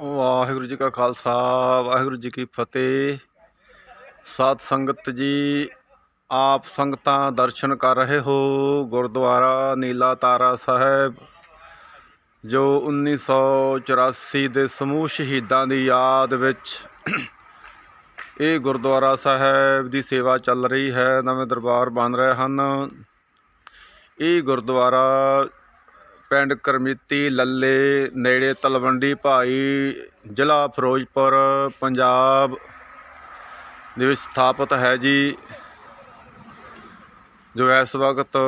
ਵਾਹਿਗੁਰੂ ਜੀ ਕਾ ਖਾਲਸਾ, ਵਾਹਿਗੁਰੂ ਜੀ ਕੀ ਫਤਿਹ। ਸਾਧ ਸੰਗਤ ਜੀ, ਆਪ ਸੰਗਤਾਂ ਦਰਸ਼ਨ ਕਰ ਰਹੇ ਹੋ ਗੁਰਦੁਆਰਾ ਨੀਲਾ ਤਾਰਾ ਸਾਹਿਬ, ਜੋ 1984 ਦੇ ਸਮੂਹ ਸ਼ਹੀਦਾਂ ਦੀ ਯਾਦ ਵਿੱਚ ਇਹ ਗੁਰਦੁਆਰਾ ਸਾਹਿਬ ਦੀ ਸੇਵਾ ਚੱਲ ਰਹੀ ਹੈ, ਨਵੇਂ ਦਰਬਾਰ ਬਣ ਰਹੇ ਹਨ। ਇਹ ਗੁਰਦੁਆਰਾ ਪਿੰਡ ਕਰਮੀਤੀ ਲੱਲੇ ਨੇੜੇ ਤਲਵੰਡੀ ਭਾਈ, ਜ਼ਿਲ੍ਹਾ ਫਿਰੋਜ਼ਪੁਰ, ਪੰਜਾਬ ਦੇ ਵਿੱਚ ਸਥਾਪਿਤ ਹੈ ਜੀ। ਜੋ ਇਸ ਵਕਤ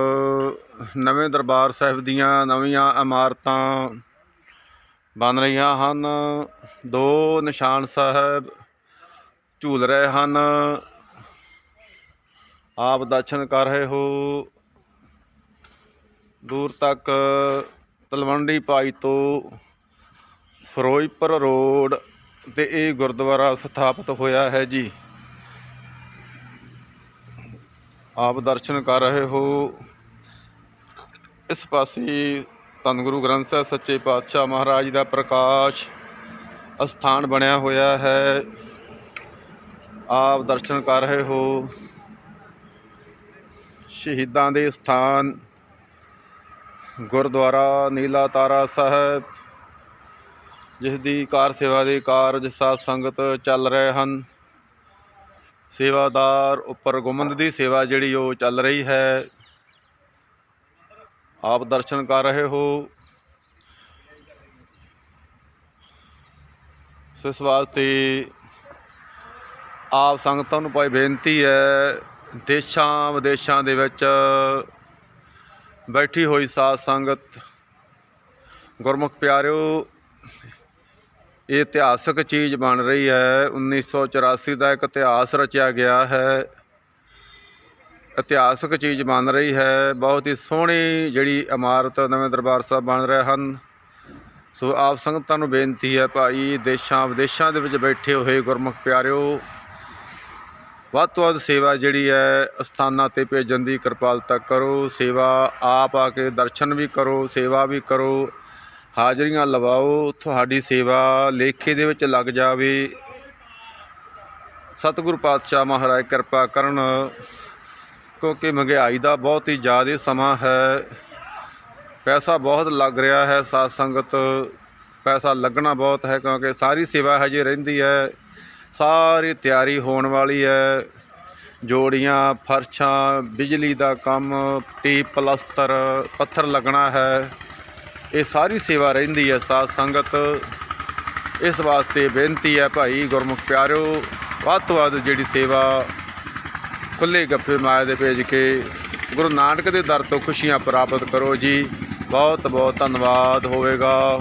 ਨਵੇਂ ਦਰਬਾਰ ਸਾਹਿਬ ਦੀਆਂ ਨਵੀਆਂ ਇਮਾਰਤਾਂ ਬਣ ਰਹੀਆਂ ਹਨ। ਦੋ ਨਿਸ਼ਾਨ ਸਾਹਿਬ ਝੂਲ ਰਹੇ ਹਨ। ਆਪ ਦਰਸ਼ਨ ਕਰ ਰਹੇ ਹੋ। ਦੂਰ ਤੱਕ ਤਲਵੰਡੀ ਭਾਈ ਤੋਂ ਫਿਰੋਜ਼ਪੁਰ ਰੋਡ ਤੇ ਇਹ ਗੁਰਦੁਆਰਾ ਸਥਾਪਿਤ ਹੋਇਆ ਹੈ ਜੀ। ਆਪ ਦਰਸ਼ਨ ਕਰ ਰਹੇ ਹੋ। ਇਸ ਪਾਸੇ ਧੰਨ ਗੁਰੂ ਗ੍ਰੰਥ ਸਾਹਿਬ ਸੱਚੇ ਪਾਤਸ਼ਾਹ ਮਹਾਰਾਜ ਦਾ ਪ੍ਰਕਾਸ਼ ਅਸਥਾਨ ਬਣਿਆ ਹੋਇਆ ਹੈ। ਆਪ ਦਰਸ਼ਨ ਕਰ ਰਹੇ ਹੋ। ਸ਼ਹੀਦਾਂ ਦੇ ਸਥਾਨ ਗੁਰਦੁਆਰਾ ਨੀਲਾ ਤਾਰਾ ਸਾਹਿਬ ਜਿਸ ਦੀ ਕਾਰ ਸੇਵਾ ਦੇ ਕਾਰਜ ਸਾਧ ਸੰਗਤ ਚੱਲ ਰਹੇ ਹਨ। ਸੇਵਾਦਾਰ ਉੱਪਰ ਗੁਮੰਦ ਦੀ ਸੇਵਾ ਜਿਹੜੀ ਉਹ ਚੱਲ ਰਹੀ ਹੈ। ਆਪ ਦਰਸ਼ਨ ਕਰ ਰਹੇ ਹੋ। ਇਸ ਵਾਸਤੇ ਆਪ ਸੰਗਤਾਂ ਨੂੰ ਭਾਈ ਬੇਨਤੀ ਹੈ ਦੇਸ਼ਾਂ ਵਿਦੇਸ਼ਾਂ ਦੇ ਵਿੱਚ ਬੈਠੀ ਹੋਈ ਸਾਧ ਸੰਗਤ। ਗੁਰਮੁਖ ਪਿਆਰਿਓ, ਇਹ ਇਤਿਹਾਸਕ ਚੀਜ਼ ਬਣ ਰਹੀ ਹੈ। 1984 ਦਾ ਇੱਕ ਇਤਿਹਾਸ ਰਚਿਆ ਗਿਆ ਹੈ। ਇਤਿਹਾਸਕ ਚੀਜ਼ ਬਣ ਰਹੀ ਹੈ। ਬਹੁਤ ਹੀ ਸੋਹਣੀ ਜਿਹੜੀ ਇਮਾਰਤ ਨਵੇਂ ਦਰਬਾਰ ਸਾਹਿਬ ਬਣ ਰਹੇ ਹਨ। ਸੋ ਆਪ ਸੰਗਤਾਂ ਨੂੰ ਬੇਨਤੀ ਹੈ ਭਾਈ ਦੇਸ਼ਾਂ ਵਿਦੇਸ਼ਾਂ ਦੇ ਵਿੱਚ ਬੈਠੇ ਹੋਏ ਗੁਰਮੁਖ ਪਿਆਰਿਓ ਵੱਧ ਤੋਂ ਵੱਧ ਸੇਵਾ ਜਿਹੜੀ ਹੈ, ਅਸਥਾਨਾਂ ਤੇ ਭੇਜਣ ਦੀ ਕਿਰਪਾਲਤਾ ਕਰੋ, ਸੇਵਾ ਆਪ ਆ ਕੇ ਦਰਸ਼ਨ ਵੀ ਕਰੋ, ਸੇਵਾ ਵੀ ਕਰੋ, ਹਾਜ਼ਰੀਆਂ ਲਵਾਓ, ਤੁਹਾਡੀ ਸੇਵਾ ਲੇਖੇ ਦੇ ਵਿੱਚ ਲੱਗ ਜਾਵੇ। ਸਤਿਗੁਰੂ ਪਾਤਸ਼ਾਹ ਮਹਾਰਾਜ ਕਿਰਪਾ ਕਰਨ, ਕਿਉਂਕਿ ਮਹਿੰਗਾਈ ਦਾ ਬਹੁਤ ਹੀ ਜ਼ਿਆਦਾ ਸਮਾਂ ਹੈ। ਪੈਸਾ ਬਹੁਤ ਲੱਗ ਰਿਹਾ ਹੈ, ਸਾਧ ਸੰਗਤ, ਪੈਸਾ ਲੱਗਣਾ ਬਹੁਤ ਹੈ, ਕਿਉਂਕਿ ਸਾਰੀ ਸੇਵਾ ਹਜੇ ਰਹਿੰਦੀ ਹੈ। ਸਾਰੀ ਤਿਆਰੀ ਹੋਣ ਵਾਲੀ ਹੈ। ਜੋੜੀਆਂ, ਫਰਸ਼ਾਂ, ਬਿਜਲੀ ਦਾ ਕੰਮ, ਟੀ ਪਲਸਤਰ, ਪੱਥਰ ਲੱਗਣਾ ਹੈ। ਇਹ ਸਾਰੀ ਸੇਵਾ ਰਹਿੰਦੀ ਹੈ ਸਾਧ ਸੰਗਤ। ਇਸ ਵਾਸਤੇ ਬੇਨਤੀ ਹੈ ਭਾਈ ਗੁਰਮੁਖ ਪਿਆਰਿਓ, ਵੱਧ ਤੋਂ ਵੱਧ ਜਿਹੜੀ ਸੇਵਾ ਖੁੱਲੇ ਗੱਫੇ ਮਾਇਆ ਦੇ ਭੇਜ ਕੇ ਗੁਰੂ ਨਾਨਕ ਦੇ ਦਰ ਤੋਂ ਖੁਸ਼ੀਆਂ ਪ੍ਰਾਪਤ ਕਰੋ ਜੀ। ਬਹੁਤ ਬਹੁਤ ਧੰਨਵਾਦ ਹੋਵੇਗਾ।